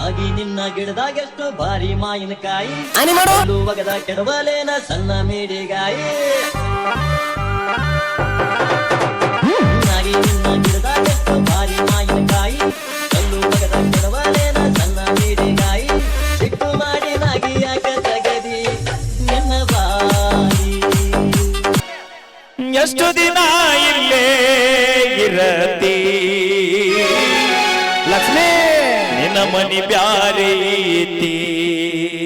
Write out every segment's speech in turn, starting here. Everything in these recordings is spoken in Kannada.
ಆಗಿ ನಿನ್ನ ಗಿಡದಾಗೆಷ್ಟು ಭಾರಿ ಕಲ್ಲು ಒಗದ ಕೆಡವಲೇನ ಸಣ್ಣ ಮೇಡಿಗಾಯಿ. ನಿನ್ನ ಮನಿ ಬ್ಯಾರೆ ಐತಿ.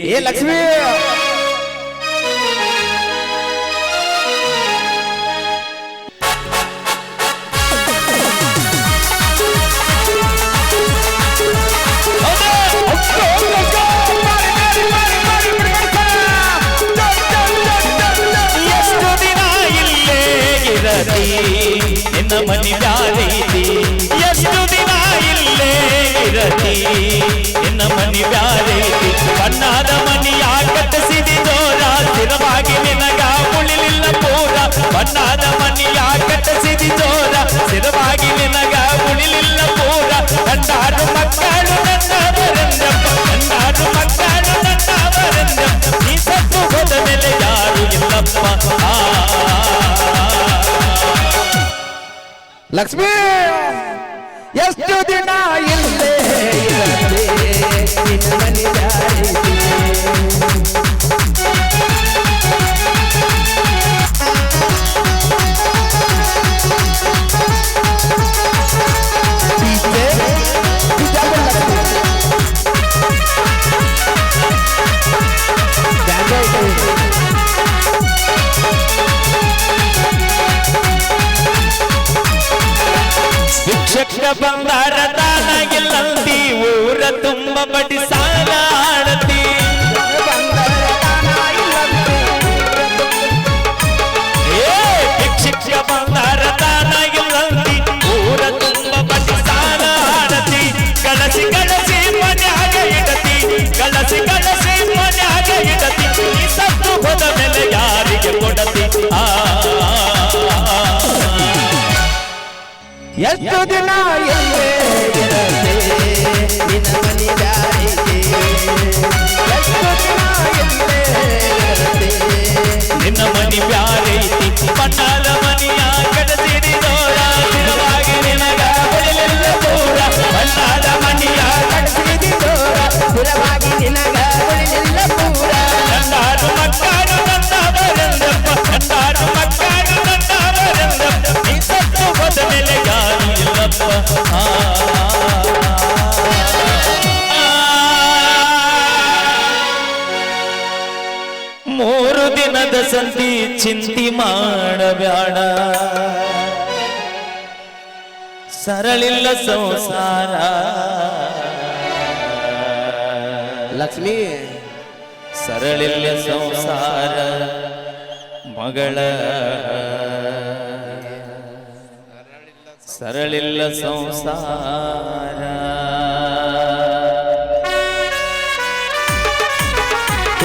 ಏ ಲಕ್ಷ್ಮಿ! ಎಷ್ಟು ದಿನ ಇಲ್ಲೇ ಇರತಿ ನಿನ್ನ ಮನಿ ಬ್ಯಾರೆ ಇರತಿ ನಿನ್ನ ಮನಿ ಬ್ಯಾರೆ ಬಣ್ಣದ ಮನಿಯ ಕಟ್ಟಿಸಿದಿ ಜೋರ. ಸ್ಥಿರವಾಗಿ ನಿನಗ ಉಳಿಲಿಲ್ಲ ಪೂರ. ಬಣ್ಣದ ಮನಿಯ ಕಟ್ಟಿಸಿದಿ ಜೋರ. ಸ್ಥಿರವಾಗಿ ನಿನಗ ಉಳಿಲಿಲ್ಲ ಪೂರ. ಕಂಡಾರು ಮಕ್ಕಳು ನನ್ನವರೆಂದಪ್ಪ ಕಂಡಾರು ಮಕ್ಕಳು ನನ್ನವರೆಂದಪ್ಪ ನೀ ಸತ್ತು ಹೋದ ಮೇಲೆ ಯಾರು ಇಲ್ಲಪ್ಪ. ಲಕ್ಷ್ಮಿ! ಎಷ್ಟು ದಿನ ಇಲ್ಲೇ ಇರದೆ ನಿನ್ನ ಎಷ್ಟು ದಿನ ಎಲ್ಲೇ ನಿನ್ನ ಮನಿ ಜಾರಿಗೆ ಎಷ್ಟು ದಿನ ನಿನ್ನ ಮನಿ ಸಂತಿ ಚಿಂತಿ ಮಾಡಬ್ಯಾಡ. ಸರಳಿಲ್ಲ ಸಂಸಾರ. ಲಕ್ಷ್ಮಿ ಸರಳಿಲ್ಲ ಸಂಸಾರ ಮಗಳ. ಸರಳಿಲ್ಲ ಸಂಸಾರ.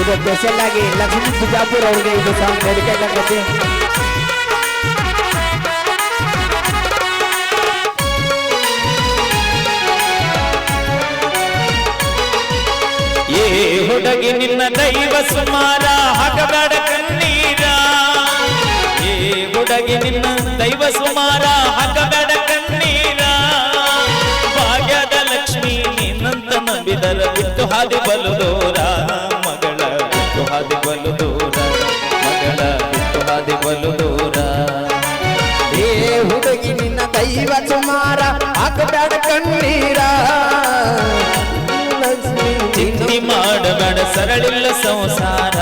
ಇದು ಸ್ಪೆಷಲ್ ಆಗಿ ಲಕ್ಷ್ಮೀ ಬಿಜಾಪುರ್ ಅವ್ರಿಗೆ ಇದು ಸಾಂಗ್ ಡೆಡಿಕೇಟ್ ಆಗುತ್ತೆ ಏ ಹುಡುಗಿ ನಿನ್ನ ದೈವ ಸುಮಾರ ಹಾಕಬೇಡ ಕಣ್ಣೀರ. ಏ ಹುಡುಗಿ ನಿನ್ನ ದೈವ ಸುಮಾರ ಹಾಕಬೇಡ ಕಣ್ಣೀರ. ಭಾಗ್ಯದ ಲಕ್ಷ್ಮಿ ನಿನ್ನಂತ ನಂಬಿದರ ಬಿಟ್ಟು ಹಾದಿ ಬಲು ದೂರ. ಸುಮಾರ ಹಾಕಬೇಡ ಕಣ್ಣೀರ. ಚಿಂತಿ ಮಾಡಬೇಡ ಸರಳಿಲ್ಲ ಸಂಸಾರ.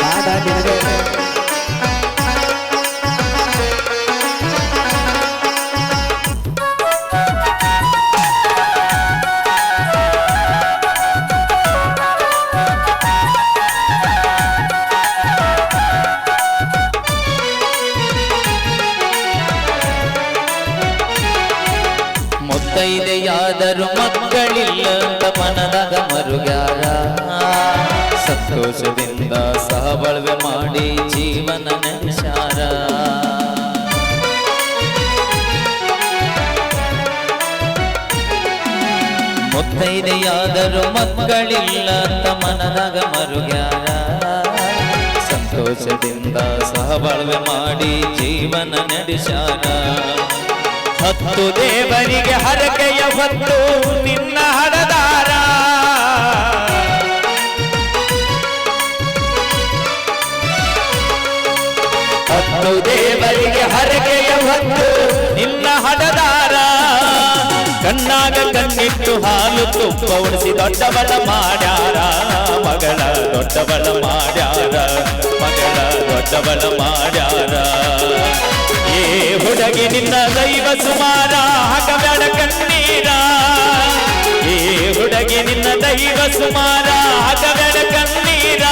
ಕಾದ ನಿನಗೆ ಮಕ್ಕಳಿಲ್ಲ, ಮನದಾಗ ಮರುಗ್ಯಾರ. ಸಂತೋಷದಿಂದ ಸಹಬಳವೆ ಮಾಡಿ ಜೀವನ ನಡೆಸಾರ ಮುತ್ತೈದೆಯಾದರೂ ಮಕ್ಕಳಿಲ್ಲ ಮನದಾಗ ಮರುಗ್ಯಾರ. ಸಂತೋಷದಿಂದ ಸಹಬಳವೆ ಮಾಡಿ ಜೀವನ ನಡೆಸಾರ ಹತ್ತು ದೇವರಿಗೆ ಹರಕೆಯ ಹೊತ್ತು ನಿನ್ನ ಹರದಾರ. ಹತ್ತು ದೇವರಿಗೆ ಹರಕೆಯ ಹೊತ್ತು ನಿನ್ನ ಹಡದಾರ ಕಣ್ಣಾಗ ಕಣ್ಣಿಟ್ಟು ಹಾಲು ತುಪ್ಪ ಉಡಿಸಿ ದೊಡ್ಡವಳ ಮಾಡ್ಯಾರ. ಮಗಳ ದೊಡ್ಡವಳ ಮಾಡ್ಯಾರ. ಮಗಳ ದೊಡ್ಡವಳ ಮಾಡ್ಯಾರ. ಹುಡುಗಿ ನಿನ್ನ ದೈವ ಸುಮಾರ, ಹಾಕಬೇಡ ಕಣ್ಣೀರ. ಏ ಹುಡುಗಿ ನಿನ್ನ ದೈವ ಸುಮಾರ, ಹಾಕಬೇಡ ಕಣ್ಣೀರ.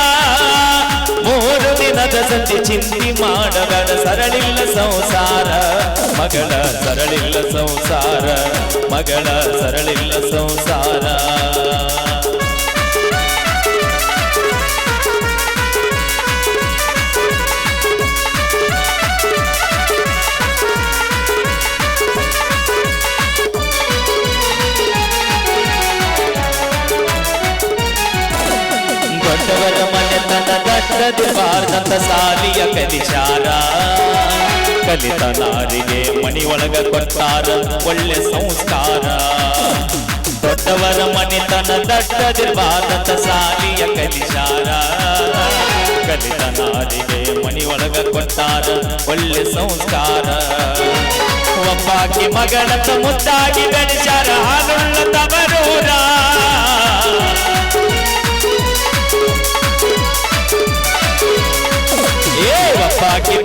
ಮೂರು ದಿನದ ಸಂಜೆ ಚಿಂತಿ ಮಾಡಬೇಡ, ಸರಳಿಲ್ಲ ಸಂಸಾರ. ಮಗಳ ಸರಳಿಲ್ಲ ಸಂಸಾರ, ಮಗಳ ಸರಳಿಲ್ಲ ಸಂಸಾರ. ದಟ್ಟದಿರಬಾರ್ದಂತ ಸಾಲಿಯ ಕಲಿಶಾರ ಕಲಿತ ನಾರಿಗೆ ಮಣಿ ಒಳಗ ಕೊಟ್ಟಾರ, ಒಳ್ಳೆ ಸಂಸ್ಕಾರ. ದೊಡ್ಡವರ ಮನೆತನ ಭಾರತ ಸಾಲಿಯ ಕಲಿಶಾರ ಕಲಿತ ನಾರಿಗೆ ಮಣಿ ಒಳಗ ಕೊಟ್ಟಾರ, ಒಳ್ಳೆ ಸಂಸ್ಕಾರ. ಒಬ್ಬಾಕಿ ಮಗಳ ಮುದ್ದಾಗಿ ಬೆಳೆಸಾರ ಹಾಲುಳ್ಳ ತವರೂರ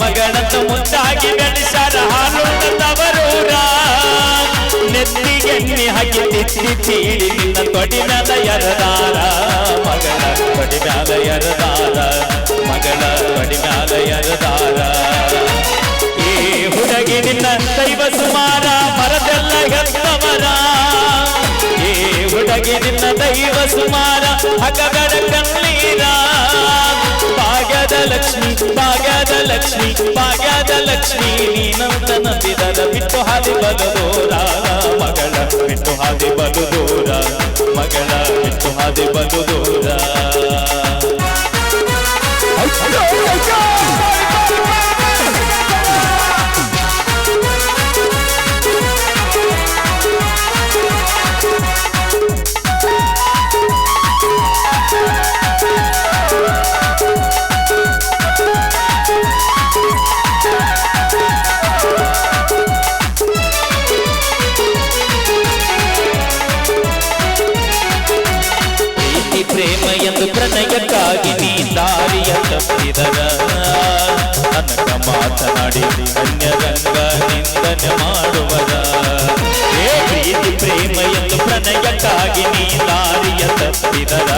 ಮಗಳಂತ ಮುದ್ದಾಗಿ ಬೆಳೆಸಾರ ಹಾಲು ತವರೂರ ನೆತ್ತಿಗೆ ಎಣ್ಣೆ ಹಾಕಿ ತಿತ್ತಿ ತೀಡಿ ನಿನ್ನ ತೊಡಿ ಮ್ಯಾಲ ಎರದಾರ ಮಗಳ ತೊಡಿ ಮ್ಯಾಲ ಎರದಾರ ಮಗಳ ತೊಡಿ ಮ್ಯಾಲ ಎರದಾರ ಏ ಹುಡುಗಿ ನಿನ್ನ ದೈವ ಸುಮಾರ, ಮರದೆಲ್ಲ ಹೆತ್ತವರ. ಏ ಹುಡುಗಿ ನಿನ್ನ ದೈವ ಸುಮಾರ ಹಗಗಡ ಕಣ್ಣೀರ. ಲಕ್ಷ್ಮಿ ಭಾಗ್ಯದ ಲಕ್ಷ್ಮಿ ಭಾಗ್ಯದ ಲಕ್ಷ್ಮಿ ನೀನಂತ ನಂಬಿದರ ಬಿಟ್ಟು ಹಾದಿ ಬಲು ಪ್ರೇಮ ಎಂದು ಪ್ರಣಯಕ್ಕಾಗಿ ನೀ ದಾರಿಯ ತಪ್ಪಿದರ ಅನಕ ಮಾತನಾಡಿ ಅನ್ಯರಂಗ ನಿಂದನೆ ಮಾಡುವರ ಏ ಪ್ರೀತಿ, ಪ್ರೇಮ ಎಂದು ಪ್ರಣಯಕ್ಕಾಗಿ ನೀ ದಾರಿಯ ತಪ್ಪಿದರ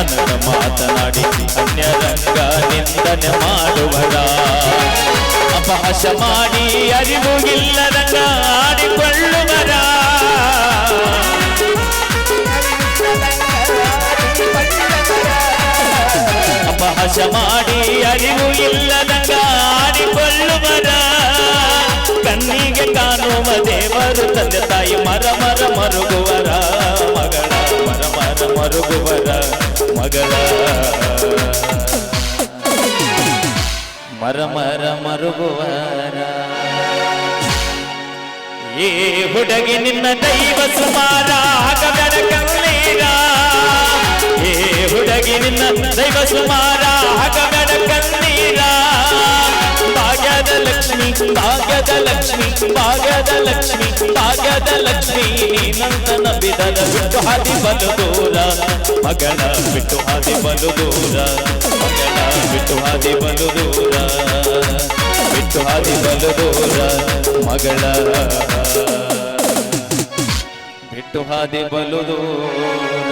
ಅನಕ ಮಾತನಾಡಿ ಅನ್ಯರಂಗ ನಿಂದನೆ ಮಾಡುವರ ಅಪಹಾಸ ಮಾಡಿ, ಅರಿವು ಇಲ್ಲದಂಗ ಆಡಿಕೊಳ್ಳುವರ ಅಪಹಾಸ ಮಾಡಿ ಅರಿವು ಇಲ್ಲದ ಕಾಡಿಕೊಳ್ಳುವರ. ಕಣ್ಣಿಗೆ ಕಾಣುವ ದೇವರು ತಂದೆ ತಾಯಿ ಮರ ಮರ ಮರುಗುವರ. ಮಗಳ ಮರ ಮರ ಮರುಗುವರ. ಮಗಳ ಮರ ಮರ ಮರುಗುವರ. ಏ ಹುಡುಗಿ ನಿನ್ನ ದೈವ ಸುಮಾರ. ಹಾಕಬೇಡ ಕಂಗ್ಲೀರ ಏ ಹುಡುಗಿ ನಿನ್ನ ದೈವ ಸುಮಾರ. ಭಾಗ್ಯದ ಲಕ್ಷ್ಮಿ ಭಾಗ್ಯದ ಲಕ್ಷ್ಮಿ ಭಾಗ್ಯದ ಲಕ್ಷ್ಮಿ ನೀನಂತ ಬಿದಲ ಬಿಟ್ಟು ಹಾದಿ ಬಲು ದೂರ ಮಗಳ ಬಿಟ್ಟು ಹಾದಿ ಬಲು ದೂರ ಮಗಳ ಬಿಟ್ಟು ಹಾದಿ ಬಲು ದೂರ ಬಿಟ್ಟು ಹಾದಿ ಬಲು ದೂರ ಮಗಳ ಬಿಟ್ಟು ಹಾದಿ ಬಲು ದೂರ